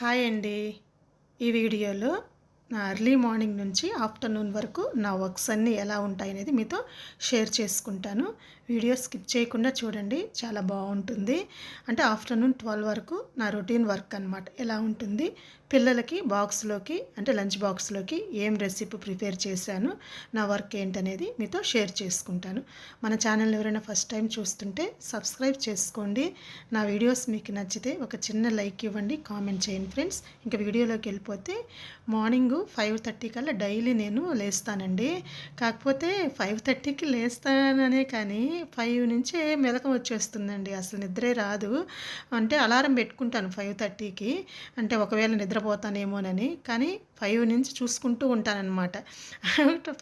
Hi అండి. ఈ వీడియోలో నా ఎర్లీ మార్నింగ్ నుంచి ఆఫ్టర్నూన్ వరకు నా వర్క్స్ అన్నీ ఎలా ఉంటాయి అనేది మీతో షేర్ చేసుకుంటాను. వీడియో స్కిప్ చేయకుండా చూడండి చాలా బాగుంటుంది. అంటే ఆఫ్టర్నూన్ ట్వెల్వ్ వరకు నా రొటీన్ వర్క్ అనమాట ఎలా ఉంటుంది? పిల్లలకి బాక్స్లోకి అంటే లంచ్ బాక్స్లోకి ఏం రెసిపీ ప్రిపేర్ చేశాను నా వర్క్ ఏంటనేది మీతో షేర్ చేసుకుంటాను. మన ఛానల్ ఎవరైనా ఫస్ట్ టైం చూస్తుంటే సబ్స్క్రైబ్ చేసుకోండి. నా వీడియోస్ మీకు నచ్చితే ఒక చిన్న లైక్ ఇవ్వండి కామెంట్ చేయండి ఫ్రెండ్స్ ఇంకా వీడియోలోకి వెళ్ళిపోతే మార్నింగ్ ఫైవ్ థర్టీ కల్లా డైలీ నేను లేస్తానండి. కాకపోతే ఫైవ్ థర్టీకి లేస్తాననే కానీ ఫైవ్ నుంచే మెలకం వచ్చేస్తుందండి. అసలు నిద్రే రాదు. అంటే అలారం పెట్టుకుంటాను ఫైవ్ థర్టీకి. అంటే ఒకవేళ నిద్రపోతానేమోనని. కానీ ఫైవ్ నుంచి చూసుకుంటూ ఉంటానన్నమాట.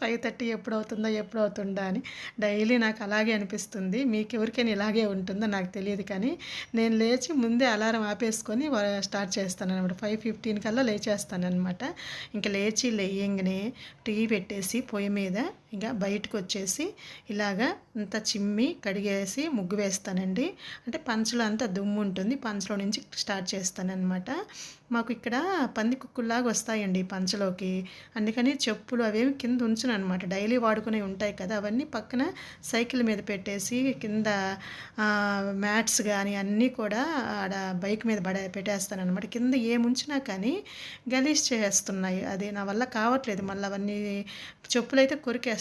ఫైవ్ థర్టీ ఎప్పుడు అవుతుందా ఎప్పుడు అవుతుందా అని డైలీ నాకు అలాగే అనిపిస్తుంది. మీకు ఎవరికైనా ఇలాగే ఉంటుందో నాకు తెలియదు కానీ నేను లేచి ముందే అలారం ఆపేసుకొని స్టార్ట్ చేస్తాను అనమాట ఫైవ్ ఫిఫ్టీన్ కల్లా లేచేస్తానమాట ఇంకా లేచి లేయంగానే టీ పెట్టేసి పొయ్యి మీద ఇంకా బయటకు వచ్చేసి ఇలాగా అంత చిమ్మి కడిగేసి ముగ్గు వేస్తానండి. అంటే పంచలో అంతా దుమ్ము ఉంటుంది. పంచలో నుంచి స్టార్ట్ చేస్తానన్నమాట. మాకు ఇక్కడ పంది కుక్కుల్లాగా వస్తాయండి పంచలోకి. అందుకని చెప్పులు అవేమి కింద ఉంచును అనమాట డైలీ వాడుకునే ఉంటాయి కదా. అవన్నీ పక్కన సైకిల్ మీద పెట్టేసి కింద మ్యాట్స్ కానీ అన్నీ కూడా ఆడ బైక్ మీద పడే పెట్టేస్తాను అనమాట కింద ఏముంచినా కానీ గలీజ్ చేస్తున్నాయి. అది నా వల్ల కావట్లేదు. మళ్ళీ అవన్నీ చెప్పులు అయితే కొరికేస్తాయి.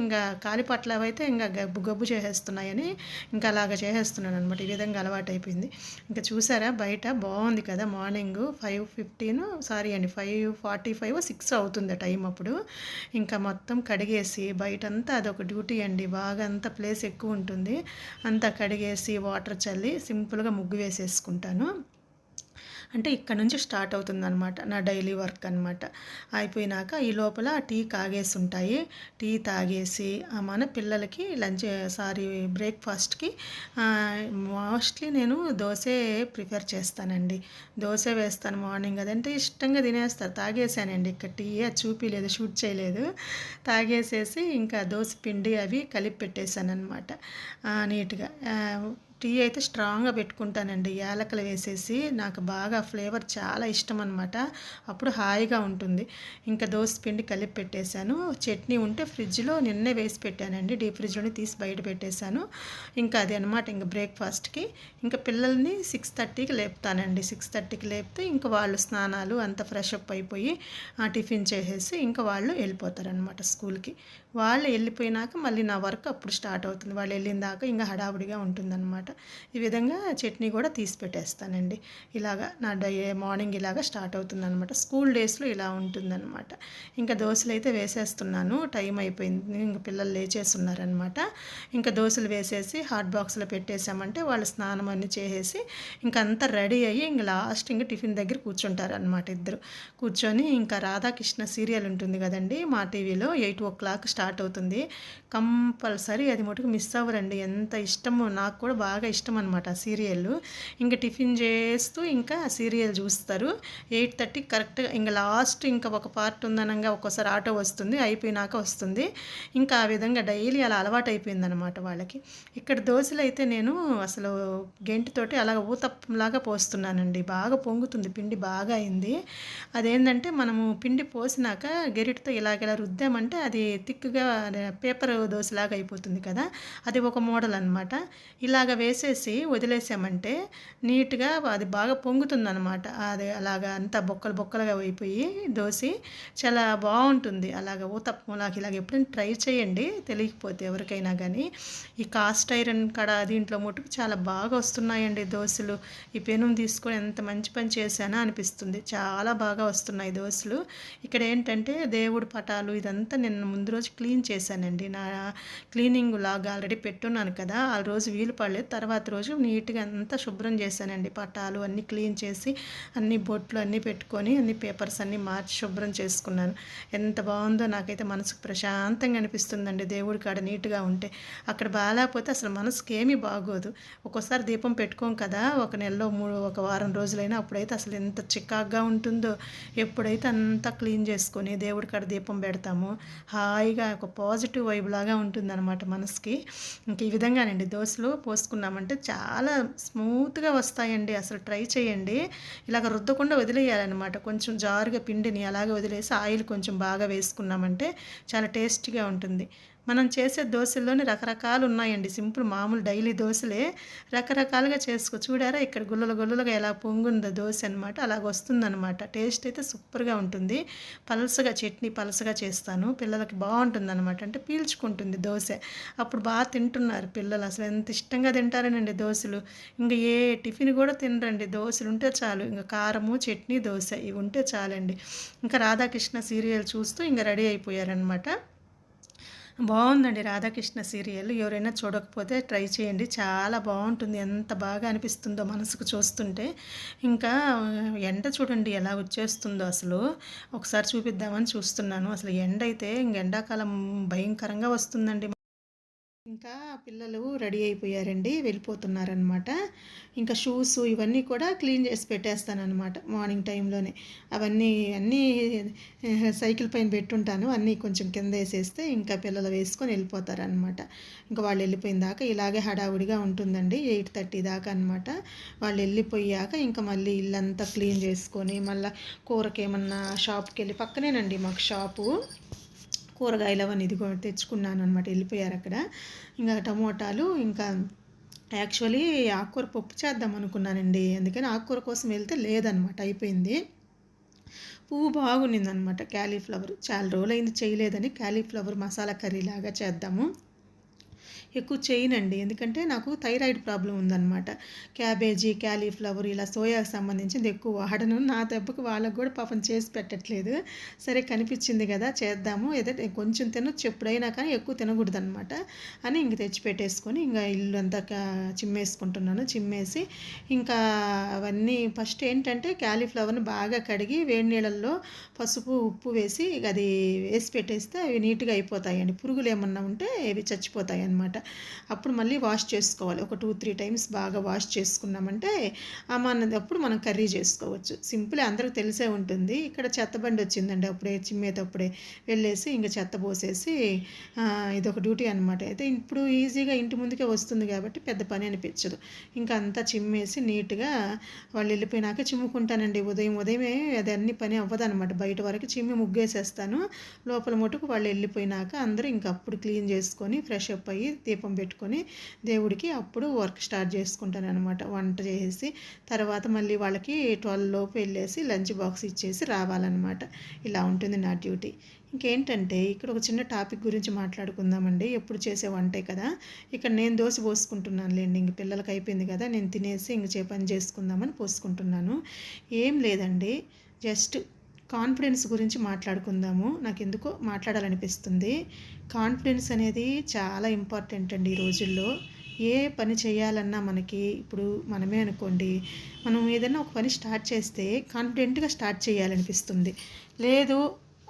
ఇంకా కాలిపట్ల అయితే ఇంకా గబ్బు గబ్బు చేసేస్తున్నాయని ఇంకా అలాగ చేసేస్తున్నాను అనమాట ఈ విధంగా అలవాటు అయిపోయింది ఇంకా చూసారా? బయట బాగుంది కదా మార్నింగ్. ఫైవ్ ఫిఫ్టీన్ సారీ అండి ఫైవ్ ఫార్టీ ఫైవ్ సిక్స్ అవుతుంది టైం అప్పుడు. ఇంకా మొత్తం కడిగేసి బయటంతా అదొక డ్యూటీ అండి. బాగా అంత ప్లేస్ ఎక్కువ ఉంటుంది అంతా కడిగేసి వాటర్ చల్లి సింపుల్గా ముగ్గు వేసేసుకుంటాను. అంటే ఇక్కడ నుంచి స్టార్ట్ అవుతుందనమాట నా డైలీ వర్క్ అనమాట అయిపోయినాక ఈ లోపల టీ కాగేసి ఉంటాయి టీ తాగేసి మన పిల్లలకి లంచ్ సారీ బ్రేక్ఫాస్ట్కి మోస్ట్లీ నేను దోశ ప్రిఫర్ చేస్తానండి. దోశ వేస్తాను మార్నింగ్ అదంటే ఇష్టంగా తినేస్తారు. తాగేసానండి. ఇక్కడ టీ చూపించలేదు షూట్ చేయలేదు. తాగేసేసి ఇంకా దోశ పిండి అవి కలిపి పెట్టేశాను అనమాట నీట్గా. టీ అయితే స్ట్రాంగ్గా పెట్టుకుంటానండి. యాలకలు వేసేసి నాకు బాగా ఫ్లేవర్ చాలా ఇష్టం అనమాట అప్పుడు హాయిగా ఉంటుంది. ఇంకా దోశ పిండి కలిపి పెట్టేశాను. చట్నీ ఉంటే ఫ్రిడ్జ్లో నిన్నే వేసి పెట్టానండి. డీప్ ఫ్రిడ్జ్లోనే తీసి బయట పెట్టేశాను. ఇంకా అది అనమాట ఇంకా బ్రేక్ఫాస్ట్కి. ఇంకా పిల్లల్ని సిక్స్ థర్టీకి లేపుతానండి. సిక్స్ థర్టీకి లేపితే ఇంకా వాళ్ళు స్నానాలు అంత ఫ్రెష్ అప్ అయిపోయి టిఫిన్ చేసేసి ఇంకా వాళ్ళు వెళ్ళిపోతారనమాట స్కూల్కి. వాళ్ళు వెళ్ళిపోయినాక మళ్ళీ నా వర్క్ అప్పుడు స్టార్ట్ అవుతుంది. వాళ్ళు వెళ్ళిన దాకా ఇంకా హడావుడిగా ఉంటుందన్నమాట. ఈ విధంగా చట్నీ కూడా తీసి పెట్టేస్తానండి. ఇలాగా నా డై మార్నింగ్ ఇలాగా స్టార్ట్ అవుతుందన్నమాట. స్కూల్ డేస్లో ఇలా ఉంటుందన్నమాట. ఇంకా దోశలు అయితే వేసేస్తున్నాను. టైం అయిపోయింది. ఇంకా పిల్లలు లేచేస్తున్నారనమాట ఇంకా దోశలు వేసేసి హాట్ బాక్స్లో పెట్టేసామంటే వాళ్ళు స్నానం అన్నీ చేసేసి ఇంకా అంతా రెడీ అయ్యి ఇంకా లాస్ట్ ఇంకా టిఫిన్ దగ్గర కూర్చుంటారు అనమాట ఇద్దరు. కూర్చొని ఇంకా రాధాకృష్ణ సీరియల్ ఉంటుంది కదండి మా టీవీలో eight o'clock start start అవుతుంది. కంపల్సరీ అది మటుకు మిస్ అవ్వరండి. ఎంత ఇష్టమో నాకు కూడా బాగా ఇష్టం అనమాట ఆ సీరియల్ ఇంకా టిఫిన్ చేస్తూ ఇంకా ఆ సీరియల్ చూస్తారు. ఎయిట్ థర్టీ కరెక్ట్గా ఇంకా లాస్ట్ ఇంకా ఒక పార్ట్ ఉందనగా ఒక్కోసారి ఆటో వస్తుంది అయిపోయినాక వస్తుంది. ఇంకా ఆ విధంగా డైలీ అలా అలవాటు అయిపోయిందనమాట వాళ్ళకి. ఇక్కడ దోశలు అయితే నేను అసలు గెంటితోటి అలాగ ఊతప్పంలాగా పోస్తున్నానండి. బాగా పొంగుతుంది పిండి బాగా అయింది. అదేంటంటే మనము పిండి పోసినాక గెరిటితో ఇలాగ రుద్దామంటే అది తిక్కు థిక్గా పేపర్ దోశలాగా అయిపోతుంది కదా. అది ఒక మోడల్ అనమాట ఇలాగ వేసేసి వదిలేసామంటే నీట్గా అది బాగా పొంగుతుంది అనమాట అది అలాగా అంతా బొక్కలు బొక్కలుగా అయిపోయి దోశ చాలా బాగుంటుంది. అలాగ నాకు ఇలాగ ఎప్పుడైనా ట్రై చేయండి. తెలియకపోతే ఎవరికైనా కానీ ఈ కాస్ట్ ఐరన్ కడ దీంట్లో మటుకు చాలా బాగా వస్తున్నాయండి దోశలు. ఈ పెనుం తీసుకొని ఎంత మంచి పని చేశానా అనిపిస్తుంది. చాలా బాగా వస్తున్నాయి దోశలు. ఇక్కడ ఏంటంటే దేవుడు పటాలు ఇదంతా నిన్న ముందు రోజు క్లీన్ చేశానండి. నా క్లీనింగ్ లాగా ఆల్రెడీ పెట్టున్నాను కదా ఆ రోజు వీలు పడలేదు. తర్వాత రోజు నీట్గా అంతా శుభ్రం చేశానండి. పటాలు అన్నీ క్లీన్ చేసి అన్ని బొట్లు అన్నీ పెట్టుకొని అన్ని పేపర్స్ అన్నీ మార్చి శుభ్రం చేసుకున్నాను. ఎంత బాగుందో నాకైతే మనసుకు ప్రశాంతంగా అనిపిస్తుందండి. దేవుడి కాడ నీట్గా ఉంటే. అక్కడ బాగాలేకపోతే అసలు మనసుకి ఏమీ బాగోదు. ఒక్కోసారి దీపం పెట్టుకోం కదా ఒక నెలలో మూడు ఒక వారం రోజులైనా అప్పుడైతే అసలు ఎంత చికాగ్గా ఉంటుందో. ఎప్పుడైతే అంతా క్లీన్ చేసుకొని దేవుడి కాడ దీపం పెడతామో హాయిగా ఒక పాజిటివ్ వైబ్ లాగా ఉంటుందన్నమాట మనసుకి. ఇంక ఈ విధంగానండి దోశలు పోసుకున్నామంటే చాలా స్మూత్గా వస్తాయండి. అసలు ట్రై చేయండి. ఇలాగ రుద్దకుండా వదిలేయాలన్నమాట. కొంచెం జారుగా పిండిని అలాగే వదిలేసి ఆయిల్ కొంచెం బాగా వేసుకున్నామంటే చాలా టేస్టీగా ఉంటుంది. మనం చేసే దోశల్లోనే రకరకాలు ఉన్నాయండి సింపుల్ మామూలు డైలీ దోశలే రకరకాలుగా చేసుకో చూడారా? ఇక్కడ గుల్లలు గుల్లలుగా ఎలా పొంగుందో దోశ అనమాట అలాగ వస్తుందన్నమాట. టేస్ట్ అయితే సూపర్గా ఉంటుంది. పలసగా చట్నీ పలసగా చేస్తాను. పిల్లలకి బాగుంటుంది అనమాట అంటే పీల్చుకుంటుంది దోశ. అప్పుడు బాగా తింటున్నారు పిల్లలు. అసలు ఎంత ఇష్టంగా తింటారనండి దోశలు. ఇంకా ఏ టిఫిన్ కూడా తినరండి. దోశలు ఉంటే చాలు. ఇంకా కారము చట్నీ దోశ ఇవి ఉంటే చాలండి. ఇంకా రాధాకృష్ణ సీరియల్ చూస్తూ ఇంకా రెడీ అయిపోయారనమాట బాగుందండి రాధాకృష్ణ సీరియల్. ఎవరైనా చూడకపోతే ట్రై చేయండి. చాలా బాగుంటుంది. ఎంత బాగా అనిపిస్తుందో మనసుకు చూస్తుంటే. ఇంకా ఎండ చూడండి ఎలా వచ్చేస్తుందో అసలు. ఒకసారి చూపిద్దామని చూస్తున్నాను. అసలు ఎండ అయితే ఇంక ఎండాకాలం భయంకరంగా వస్తుందండి. ఇంకా పిల్లలు రెడీ అయిపోయారండి వెళ్ళిపోతున్నారనమాట ఇంకా షూస్ ఇవన్నీ కూడా క్లీన్ చేసి పెట్టేస్తానమాట మార్నింగ్ టైంలోనే. అవన్నీ అన్నీ సైకిల్ పైన పెట్టుంటాను అన్నీ కొంచెం కింద వేసేస్తే ఇంకా పిల్లలు వేసుకొని వెళ్ళిపోతారనమాట ఇంకా వాళ్ళు వెళ్ళిపోయిన దాకా ఇలాగే హడావుడిగా ఉంటుందండి ఎయిట్ థర్టీ దాకా అనమాట వాళ్ళు వెళ్ళిపోయాక ఇంకా మళ్ళీ ఇల్లంతా క్లీన్ చేసుకొని మళ్ళీ కూరకి ఏమన్నా షాప్కి వెళ్ళి పక్కనేనండి మాకు షాపు. కూరగాయలు అవన్నీ ఇది తెచ్చుకున్నాను అనమాట వెళ్ళిపోయారు అక్కడ. ఇంకా టమోటాలు ఇంకా యాక్చువల్లీ ఆకుకూర పప్పు చేద్దాం అనుకున్నానండి. అందుకని ఆకుకూర కోసం వెళ్తే లేదనమాట అయిపోయింది. పువ్వు బాగుండింది అనమాట క్యాలీఫ్లవర్. చాలా రోజులైంది చేయలేదని క్యాలీఫ్లవర్ మసాలా కర్రీ లాగా చేద్దాము. ఎక్కువ చేయనండి. ఎందుకంటే నాకు థైరాయిడ్ ప్రాబ్లం ఉందన్నమాట. క్యాబేజీ క్యాలీఫ్లవర్ ఇలా సోయాకి సంబంధించింది ఎక్కువ వాడను. నా దెబ్బకు వాళ్ళకు కూడా పాపం చేసి పెట్టట్లేదు. సరే కనిపించింది కదా చేద్దాము. ఏదో కొంచెం తినొచ్చు. ఎప్పుడైనా కానీ ఎక్కువ తినకూడదు అనమాట అని ఇంక తెచ్చి పెట్టేసుకొని ఇంకా ఇల్లు అంతా చిమ్మేసుకుంటున్నాను. చిమ్మేసి ఇంకా అవన్నీ ఫస్ట్ ఏంటంటే క్యాలీఫ్లవర్ని బాగా కడిగి వేడి నీళ్ళల్లో పసుపు ఉప్పు వేసి అది వేసి పెట్టేస్తే అవి నీట్గా అయిపోతాయండి. పురుగులు ఏమన్నా ఉంటే అవి చచ్చిపోతాయి అప్పుడు మళ్ళీ వాష్ చేసుకోవాలి. ఒక టూ త్రీ టైమ్స్ బాగా వాష్ చేసుకున్నామంటే అప్పుడు మనం కర్రీ చేసుకోవచ్చు. సింపుల్ అందరూ తెలిసే ఉంటుంది. ఇక్కడ చెత్తబండి వచ్చిందండి అప్పుడే చిమ్మేటప్పుడే. వెళ్ళేసి ఇంకా చెత్త పోసేసి ఇదొక డ్యూటీ అనమాట. అయితే ఇప్పుడు ఈజీగా ఇంటి ముందుకే వస్తుంది కాబట్టి పెద్ద పని అనిపించదు. ఇంకా అంతా చిమ్మేసి నీట్గా వాళ్ళు వెళ్ళిపోయినాక చిమ్ముకుంటానండి. ఉదయం ఉదయమే అది అన్ని పని అవ్వదనమాట. బయట వరకు చిమ్మి ముగ్గేసేస్తాను. లోపల మటుకు వాళ్ళు వెళ్ళిపోయినాక అందరూ ఇంకా అప్పుడు క్లీన్ చేసుకొని ఫ్రెష్ అప్ అయ్యి దీపం పెట్టుకొని దేవుడికి అప్పుడు వర్క్ స్టార్ట్ చేసుకుంటాను అనమాట వంట చేసి తర్వాత మళ్ళీ వాళ్ళకి ట్వెల్వ్ లోపు వెళ్ళేసి లంచ్ బాక్స్ ఇచ్చేసి రావాలన్నమాట. ఇలా ఉంటుంది నా డ్యూటీ ఇంకేంటంటే ఇక్కడ ఒక చిన్న టాపిక్ గురించి మాట్లాడుకుందామండి. ఎప్పుడు చేసే వంటే కదా. ఇక్కడ నేను దోశ పోసుకుంటున్నాను లేండి ఇంక పిల్లలకి అయిపోయింది కదా. నేను తినేసి ఇంక చే పని చేసుకుందామని పోసుకుంటున్నాను. ఏం లేదండి. జస్ట్ కాన్ఫిడెన్స్ గురించి మాట్లాడుకుందాము. నాకు ఎందుకో మాట్లాడాలనిపిస్తుంది. కాన్ఫిడెన్స్ అనేది చాలా ఇంపార్టెంట్ అండి ఈ రోజుల్లో. ఏ పని చేయాలన్నా మనకి ఇప్పుడు మనమే అనుకోండి మనం ఏదైనా ఒక పని స్టార్ట్ చేస్తే కాన్ఫిడెంట్గా స్టార్ట్ చేయాలనిపిస్తుంది. లేదు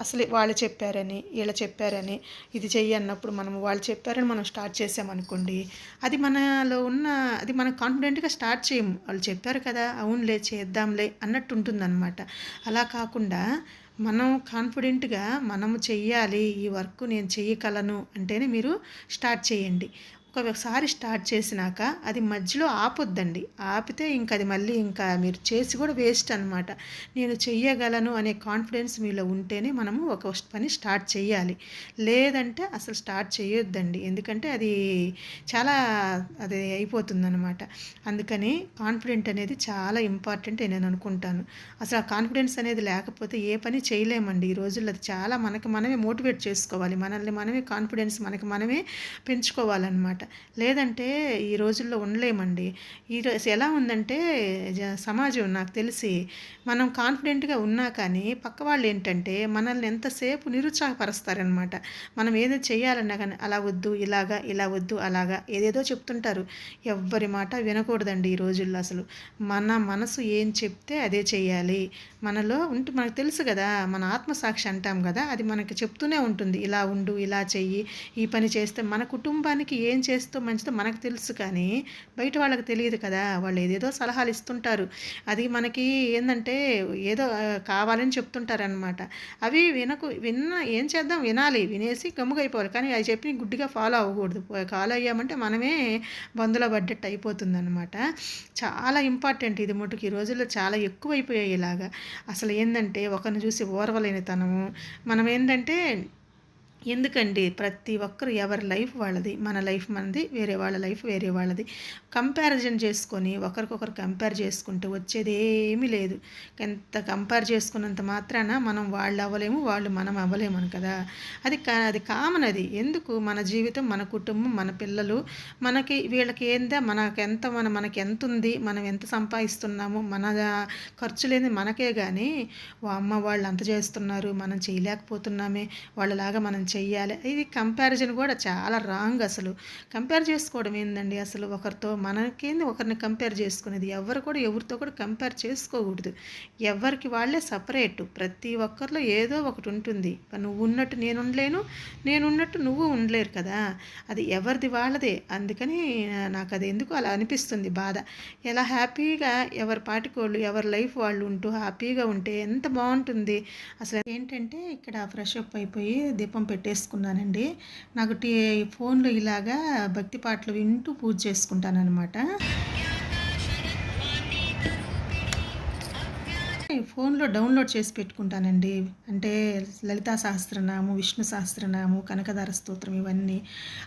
అసలు వాళ్ళు చెప్పారని వీళ్ళు చెప్పారని ఇది చెయ్యి అన్నప్పుడు మనం వాళ్ళు చెప్పారని మనం స్టార్ట్ చేసామనుకోండి అది మనలో ఉన్న అది మనం కాన్ఫిడెంట్గా స్టార్ట్ చేయము. వాళ్ళు చెప్పారు కదా అవునులే చేద్దాంలే అన్నట్టు ఉంటుందన్నమాట. అలా కాకుండా మనం కాన్ఫిడెంట్గా మనము చెయ్యాలి ఈ వర్క్ నేను చెయ్యగలను అంటేనే మీరు స్టార్ట్ చేయండి. ఒకసారి స్టార్ట్ చేసినాక అది మధ్యలో ఆపొద్దండి. ఆపితే ఇంకా అది మళ్ళీ ఇంకా మీరు చేసి కూడా వేస్ట్ అనమాట నేను చెయ్యగలను అనే కాన్ఫిడెన్స్ మీలో ఉంటేనే మనము ఒక పని స్టార్ట్ చేయాలి లేదంటే అసలు స్టార్ట్ చేయొద్దండి ఎందుకంటే అది చాలా అది అయిపోతుందన్నమాట. అందుకని కాన్ఫిడెంట్ అనేది చాలా ఇంపార్టెంట్ నేను అనుకుంటాను. అసలు ఆ కాన్ఫిడెన్స్ అనేది లేకపోతే ఏ పని చేయలేమండి. ఈ రోజుల్లో అది చాలా మనకి మనమే మోటివేట్ చేసుకోవాలి. మనల్ని మనమే కాన్ఫిడెన్స్ మనకి మనమే పెంచుకోవాలన్నమాట. అనమాట. లేదంటే ఈ రోజుల్లో ఉండలేమండి. ఈరోజు ఎలా ఉందంటే సమాజం నాకు తెలిసి మనం కాన్ఫిడెంట్గా ఉన్నా కానీ పక్క వాళ్ళు ఏంటంటే మనల్ని ఎంతసేపు నిరుత్సాహపరుస్తారనమాట. మనం ఏదో చేయాలన్నా కానీ అలా వద్దు ఇలాగా ఇలా వద్దు అలాగా ఏదేదో చెప్తుంటారు. ఎవ్వరి మాట వినకూడదండి ఈ రోజుల్లో అసలు. మన మనసు ఏం చెప్తే అదే చేయాలి మనలో ఉంటే మనకు తెలుసు కదా మన ఆత్మసాక్షి అంటాం కదా అది మనకి చెప్తూనే ఉంటుంది. ఇలా ఉండు ఇలా చెయ్యి ఈ పని చేస్తే మన కుటుంబానికి ఏం చేస్తూ మంచిదో మనకు తెలుసు కానీ బయట వాళ్ళకి తెలియదు కదా. వాళ్ళు ఏదేదో సలహాలు ఇస్తుంటారు. అది మనకి ఏంటంటే ఏదో కావాలని చెప్తుంటారనమాట అవి వినకు విన్న ఏం చేద్దాం? వినాలి. వినేసి గమ్ముగైపోవాలి. కానీ అవి చెప్పి గుడ్డిగా ఫాలో అవ్వకూడదు. ఫాలో అయ్యామంటే మనమే బందులో పడ్డట్టు అయిపోతుంది అనమాట చాలా ఇంపార్టెంట్ ఇది మటుకు. ఈ రోజుల్లో చాలా ఎక్కువైపోయాయి ఇలాగా. అసలు ఏంటంటే ఒకరిని చూసి ఓర్వలేనితనము. మనం ఏంటంటే ఎందుకండి ప్రతి ఒక్కరు ఎవరి లైఫ్ వాళ్ళది మన లైఫ్ మనది వేరే వాళ్ళ లైఫ్ వేరే వాళ్ళది. కంపారిజన్ చేసుకొని ఒకరికొకరు కంపేర్ చేసుకుంటే వచ్చేది ఏమీ లేదు. ఎంత కంపేర్ చేసుకున్నంత మాత్రాన మనం వాళ్ళు అవ్వలేము వాళ్ళు మనం అవ్వలేము కదా. అది కా అది కామన్ అది. ఎందుకు? మన జీవితం మన కుటుంబం మన పిల్లలు మనకి వీళ్ళకి ఏందా? మనకు ఎంత మన మనకి ఎంత ఉంది మనం ఎంత సంపాదిస్తున్నాము? మన ఖర్చు లేని మనకే కానీ వా అమ్మ వాళ్ళు అంత చేస్తున్నారు మనం చేయలేకపోతున్నామే వాళ్ళలాగా మనం చెయ్యాలి. ఇది కంపారిజన్ కూడా చాలా రాంగ్ అసలు. కంపేర్ చేసుకోవడం ఏందండి? అసలు ఒకరితో మనకేంది? ఒకరిని కంపేర్ చేసుకునేది. ఎవరు కూడా ఎవరితో కూడా కంపేర్ చేసుకోకూడదు. ఎవరికి వాళ్ళే సపరేట్ ప్రతి ఒక్కరిలో ఏదో ఒకటి ఉంటుంది. నువ్వు ఉన్నట్టు నేను ఉండలేను. నేను ఉన్నట్టు నువ్వు ఉండలేరు కదా. అది ఎవరిది వాళ్ళదే. అందుకని నాకు అది ఎందుకు అలా అనిపిస్తుంది బాధ. ఎలా హ్యాపీగా ఎవరి పాటికోళ్ళు ఎవరి లైఫ్ వాళ్ళు ఉంటూ హ్యాపీగా ఉంటే ఎంత బాగుంటుంది. అసలు ఏంటంటే ఇక్కడ ఫ్రెష్ అప్ అయిపోయి దీపం పెట్టేసుకున్నానండి. నాకు టీ ఫోన్లో ఇలాగా భక్తి పాటలు వింటూ పూజ చేసుకుంటానమాట ఫోన్లో డౌన్లోడ్ చేసి పెట్టుకుంటానండి. అంటే లలితా సహస్రనాము విష్ణు సహస్రనాము కనకదార స్తోత్రం ఇవన్నీ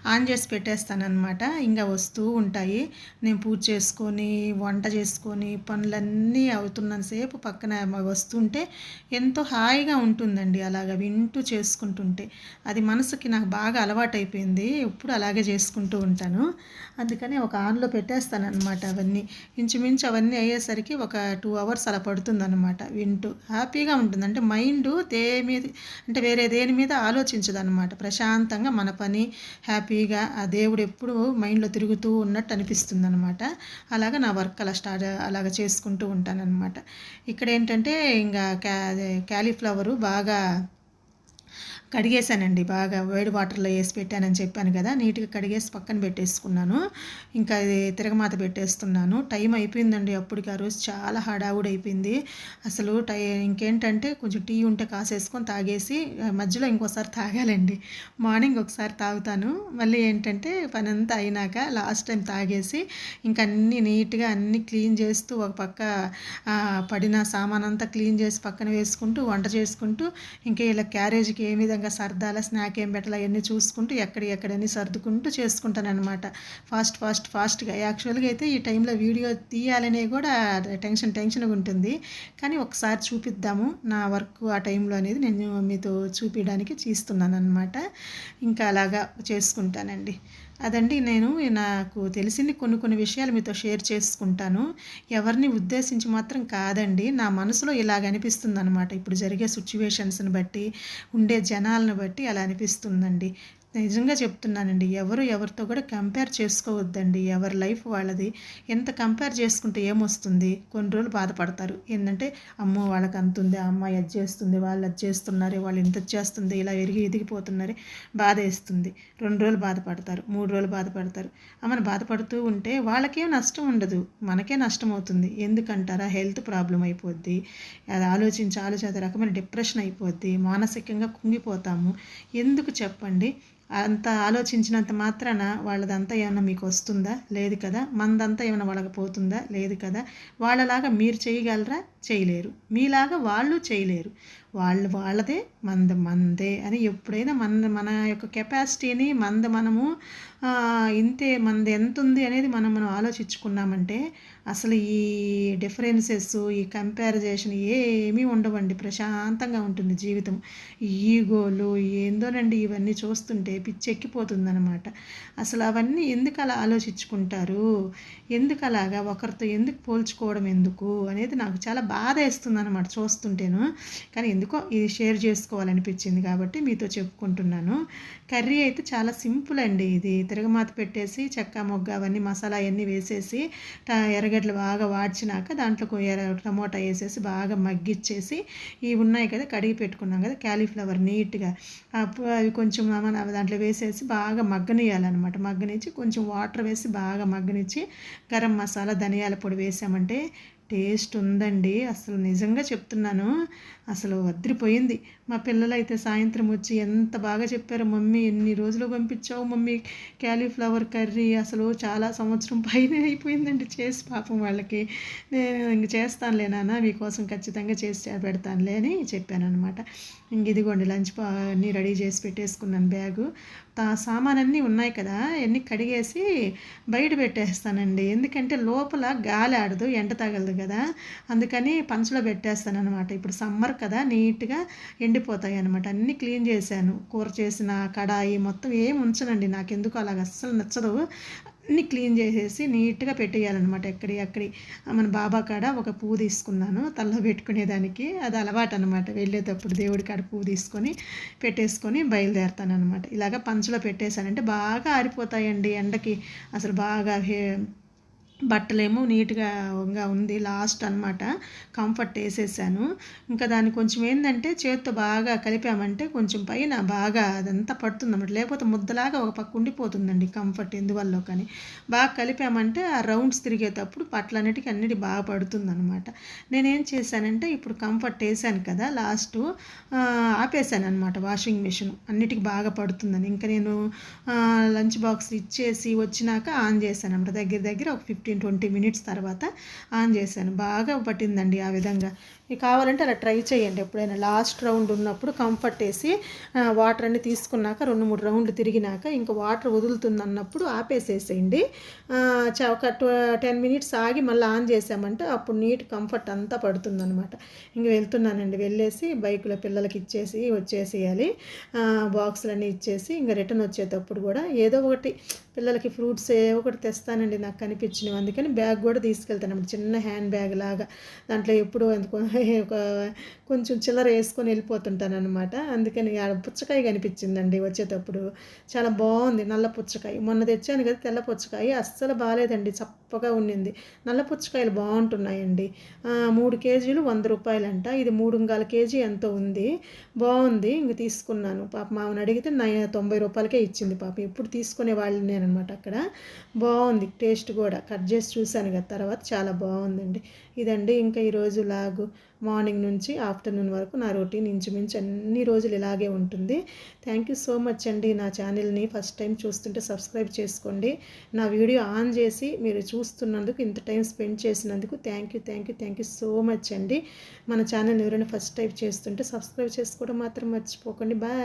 ఆన్ చేసి పెట్టేస్తానమాట ఇంకా వస్తూ ఉంటాయి. నేను పూజ చేసుకొని వంట చేసుకొని పనులన్నీ అవుతున్నంతసేపు పక్కన వస్తుంటే ఎంతో హాయిగా ఉంటుందండి. అలాగ వింటూ చేసుకుంటుంటే. అది మనసుకి నాకు బాగా అలవాటైపోయింది. ఎప్పుడు అలాగే చేసుకుంటూ ఉంటాను. అందుకని ఒక ఆన్లో పెట్టేస్తానమాట అవన్నీ. ఇంచుమించు అవన్నీ అయ్యేసరికి ఒక టూ అవర్స్ అలా పడుతుందన్నమాట. వింటూ హ్యాపీగా ఉంటుంది. అంటే మైండ్ దే మీద అంటే వేరే దేని మీద ఆలోచించదు అనమాట ప్రశాంతంగా మన పని హ్యాపీగా ఆ దేవుడు ఎప్పుడు మైండ్లో తిరుగుతూ ఉన్నట్టు అనిపిస్తుంది అనమాట అలాగా నా వర్క్ అలా స్టార్ట్ అలాగ చేసుకుంటూ ఉంటానన్నమాట. ఇక్కడ ఏంటంటే ఇంకా క్యా క్యాలీఫ్లవరు బాగా కడిగేసానండి బాగా వేడి వాటర్లో వేసి పెట్టానని చెప్పాను కదా నీట్గా కడిగేసి పక్కన పెట్టేసుకున్నాను. ఇంకా తిరగమాత పెట్టేస్తున్నాను. టైం అయిపోయిందండి అప్పటికి. ఆ రోజు చాలా హడావుడి అయిపోయింది అసలు టై ఇంకేంటంటే కొంచెం టీ ఉంటే కాసేసుకొని తాగేసి మధ్యలో ఇంకోసారి తాగాలండి. మార్నింగ్ ఒకసారి తాగుతాను. మళ్ళీ ఏంటంటే పని అంతా అయినాక లాస్ట్ టైం తాగేసి ఇంకా అన్నీ నీట్గా అన్నీ క్లీన్ చేస్తూ ఒక పక్క పడిన సామాన్ అంతా క్లీన్ చేసి పక్కన వేసుకుంటూ వంట చేసుకుంటూ ఇంకా ఇలా క్యారేజ్కి ఏ విధంగా సర్దాల స్నాక్ ఏం పెట్టాలి అవన్నీ చూసుకుంటూ ఎక్కడ ఎక్కడని సర్దుకుంటూ చేసుకుంటాను అనమాట ఫాస్ట్ ఫాస్ట్ ఫాస్ట్గా. యాక్చువల్గా అయితే ఈ టైంలో వీడియో తీయాలనే కూడా టెన్షన్ టెన్షన్గా ఉంటుంది. కానీ ఒకసారి చూపిద్దాము. నా వర్క్ ఆ టైంలో అనేది నేను మీతో చూపించడానికి తీస్తున్నాను అనమాట ఇంకా అలాగా చేసుకుంటానండి. అదండి నేను నాకు తెలిసింది కొన్ని కొన్ని విషయాలు మీతో షేర్ చేసుకుంటాను. ఎవరిని ఉద్దేశించి మాత్రం కాదండి. నా మనసులో ఇలాగ అనిపిస్తుంది అనమాట ఇప్పుడు జరిగే సిచ్యువేషన్స్ని బట్టి ఉండే జనాలను బట్టి అలా అనిపిస్తుందండి. నిజంగా చెప్తున్నానండి. ఎవరు ఎవరితో కూడా కంపేర్ చేసుకోవద్దండి. ఎవరి లైఫ్ వాళ్ళది. ఎంత కంపేర్ చేసుకుంటే ఏమొస్తుంది? కొన్ని రోజులు బాధపడతారు. ఏంటంటే అమ్మో వాళ్ళకి అంత ఉంది. అమ్మాయి అది చేస్తుంది. వాళ్ళు అది చేస్తున్నారు. వాళ్ళు ఇంత చేస్తుంది. ఇలా ఎరిగి ఎదిగిపోతున్నారే. బాధ వేస్తుంది. రెండు రోజులు బాధపడతారు. మూడు రోజులు బాధపడతారు. అమ్మని బాధపడుతూ ఉంటే వాళ్ళకేం నష్టం ఉండదు. మనకే నష్టం అవుతుంది. ఎందుకంటారా? హెల్త్ ప్రాబ్లం అయిపోద్ది. అది ఆలోచించి ఆలోచించే రకమైన డిప్రెషన్ అయిపోద్ది. మానసికంగా కుంగిపోతాము. ఎందుకు చెప్పండి? అంత ఆలోచించినంత మాత్రాన వాళ్ళదంతా ఏమైనా మీకు వస్తుందా లేదు కదా. మందంతా ఏమైనా వాళ్ళకి పోతుందా? లేదు కదా. వాళ్ళలాగా మీరు చేయగలరా? చేయలేరు. మీలాగా వాళ్ళు చేయలేరు. వాళ్ళు వాళ్ళదే మంద మందే అని ఎప్పుడైనా మన మన యొక్క కెపాసిటీని మంద మనము ఇంతే మంద ఎంత ఉంది అనేది మనం మనం ఆలోచించుకున్నామంటే అసలు ఈ డిఫరెన్సెస్ ఈ కంపారిజేషన్ ఏమీ ఉండవండి. ప్రశాంతంగా ఉంటుంది జీవితం. ఈగోలు ఏందోనండి ఇవన్నీ చూస్తుంటే పిచ్చెక్కిపోతుందనమాట అసలు అవన్నీ ఎందుకు అలా ఆలోచించుకుంటారు? ఎందుకు అలాగా ఒకరితో ఎందుకు పోల్చుకోవడం ఎందుకు? అనేది నాకు చాలా బాధ వేస్తుంది అనమాట చూస్తుంటేను. కానీ ఎందుకో ఇది షేర్ చేసుకోవాలనిపించింది కాబట్టి మీతో చెప్పుకుంటున్నాను. కర్రీ అయితే చాలా సింపుల్ అండి ఇది. తిరగమాత పెట్టేసి చెక్క మొగ్గ అవన్నీ మసాలా అవన్నీ వేసేసి ఎర్రగడ్డలు బాగా వాడ్చినాక దాంట్లో టమోటా వేసేసి బాగా మగ్గిచ్చేసి ఇవి ఉన్నాయి కదా కడిగి పెట్టుకున్నాం కదా క్యాలీఫ్లవర్ నీట్గా. అవి కొంచెం దాంట్లో వేసేసి బాగా మగ్గనియాలన్నమాట మగ్గనిచ్చి కొంచెం వాటర్ వేసి బాగా మగ్గనిచ్చి గరం మసాలా ధనియాల పొడి వేసామంటే టేస్ట్ ఉందండి. అసలు నిజంగా చెప్తున్నాను. అసలు వద్రిపోయింది. మా పిల్లలు అయితే సాయంత్రం వచ్చి ఎంత బాగా చెప్పారు మమ్మీ ఎన్ని రోజులు పంపించావు మమ్మీ క్యాలీఫ్లవర్ కర్రీ? అసలు చాలా సంవత్సరం పైన అయిపోయిందండి చేసి పాపం వాళ్ళకి. నేను ఇంక చేస్తానులే నాన్న మీకోసం ఖచ్చితంగా చేసి పెడతానులే అని చెప్పాను అనమాట ఇంక ఇదిగోండి లంచ్ అన్నీ రెడీ చేసి పెట్టేసుకున్నాను బ్యాగు. సామాన్ అన్నీ ఉన్నాయి కదా ఎన్ని కడిగేసి బయట పెట్టేస్తానండి. ఎందుకంటే లోపల గాలి ఆడదు ఎండ తగలదు కదా. అందుకని పంచలో పెట్టేస్తాను అనమాట ఇప్పుడు సమ్మర్ కదా నీట్గా ఎండిపోతాయి అనమాట అన్నీ క్లీన్ చేశాను. కూర చేసిన కడాయి మొత్తం ఏం ఉంచనండి. నాకెందుకు అలాగ అస్సలు నచ్చదు. అన్నీ క్లీన్ చేసేసి నీట్గా పెట్టేయాలన్నమాట ఎక్కడి అక్కడి. మన బాబా కాడ ఒక పువ్వు తీసుకున్నాను తలలో పెట్టుకునేదానికి. అది అలవాటు అనమాట వెళ్ళేటప్పుడు దేవుడి కాడ పువ్వు తీసుకొని పెట్టేసుకొని బయలుదేరుతాను అనమాట ఇలాగ పంచులో పెట్టేశానంటే బాగా ఆరిపోతాయండి ఎండకి. అసలు బాగా బట్టలేమో నీట్గా ఉంది లాస్ట్ అనమాట కంఫర్ట్ వేసేసాను. ఇంకా దాన్ని కొంచెం ఏంటంటే చేతితో బాగా కలిపామంటే కొంచెం పైన బాగా అదంతా పడుతుంది అన్నమాట లేకపోతే ముద్దలాగా ఒక పక్క ఉండిపోతుందండి కంఫర్ట్ ఎందువల్ల కానీ. బాగా కలిపామంటే ఆ రౌండ్స్ తిరిగేటప్పుడు బట్టలన్నిటికీ అన్నిటి బాగా పడుతుంది అనమాట నేనేం చేశానంటే ఇప్పుడు కంఫర్ట్ వేసాను కదా లాస్ట్ ఆపేసాను అనమాట వాషింగ్ మిషన్ అన్నిటికీ బాగా పడుతుందని. ఇంకా నేను లంచ్ బాక్స్ ఇచ్చేసి వచ్చినాక ఆన్ చేశాను అనమాట దగ్గర దగ్గర ఒక ఫిఫ్టీ ఫిఫ్టీన్ ట్వంటీ మినిట్స్ తర్వాత ఆన్ చేశాను. బాగా పట్టిందండి ఆ విధంగా. మీకు కావాలంటే అలా ట్రై చేయండి ఎప్పుడైనా. లాస్ట్ రౌండ్ ఉన్నప్పుడు కంఫర్ట్ వేసి వాటర్ అన్ని తీసుకున్నాక రెండు మూడు రౌండ్లు తిరిగినాక ఇంకా వాటర్ వదులుతుంది అన్నప్పుడు ఆపేసేసేయండి ఒక టెన్ మినిట్స్ ఆగి మళ్ళీ ఆన్ చేసామంటే అప్పుడు నీట్ కంఫర్ట్ అంతా పడుతుందనమాట ఇంక వెళ్తున్నానండి. వెళ్ళేసి బైక్లో పిల్లలకి ఇచ్చేసి వచ్చేసేయాలి. బాక్సులన్నీ ఇచ్చేసి ఇంకా రిటర్న్ వచ్చేటప్పుడు కూడా ఏదో ఒకటి పిల్లలకి ఫ్రూట్స్ ఏ ఒకటి తెస్తానండి నాకు కనిపించినవి. అందుకని బ్యాగ్ కూడా తీసుకెళ్తాను చిన్న హ్యాండ్ బ్యాగ్ లాగా. దాంట్లో ఎప్పుడు ఒక కొంచెం చిల్లర వేసుకొని వెళ్ళిపోతుంటాను అనమాట అందుకని పుచ్చకాయ కనిపించిందండి వచ్చేటప్పుడు. చాలా బాగుంది. నల్ల పుచ్చకాయ. మొన్న తెచ్చాను కదా తెల్ల పుచ్చకాయ. అస్సలు బాగాలేదండి. చప్పగా ఉండింది. నల్ల పుచ్చకాయలు బాగుంటున్నాయండి. మూడు కేజీలు వంద రూపాయలంట. ఇది మూడు కేజీ ఎంతో ఉంది. బాగుంది. ఇంక తీసుకున్నాను. పాప మామని అడిగితే తొంభై రూపాయలకే ఇచ్చింది పాప. ఎప్పుడు తీసుకునే వాళ్ళు నేనమాట అక్కడ. బాగుంది టేస్ట్ కూడా. కట్ చేసి చూశాను కదా తర్వాత చాలా బాగుందండి. ఇదండి ఇంకా ఈరోజు లాగు మార్నింగ్ నుంచి ఆఫ్టర్నూన్ వరకు నా రొటీన్ ఇంచుమించు అన్ని రోజులు ఇలాగే ఉంటుంది. థ్యాంక్ యూ సో మచ్ అండి. నా ఛానల్ని ఫస్ట్ టైం చూస్తుంటే సబ్స్క్రైబ్ చేసుకోండి. నా వీడియో ఆన్ చేసి మీరు చూస్తున్నందుకు ఇంత టైం స్పెండ్ చేసినందుకు thank you thank you thank you so much అండి. మన ఛానల్ ఎవరైనా ఫస్ట్ టైం చేస్తుంటే సబ్స్క్రైబ్ చేసుకోవడం మాత్రం మర్చిపోకండి. బాయ్.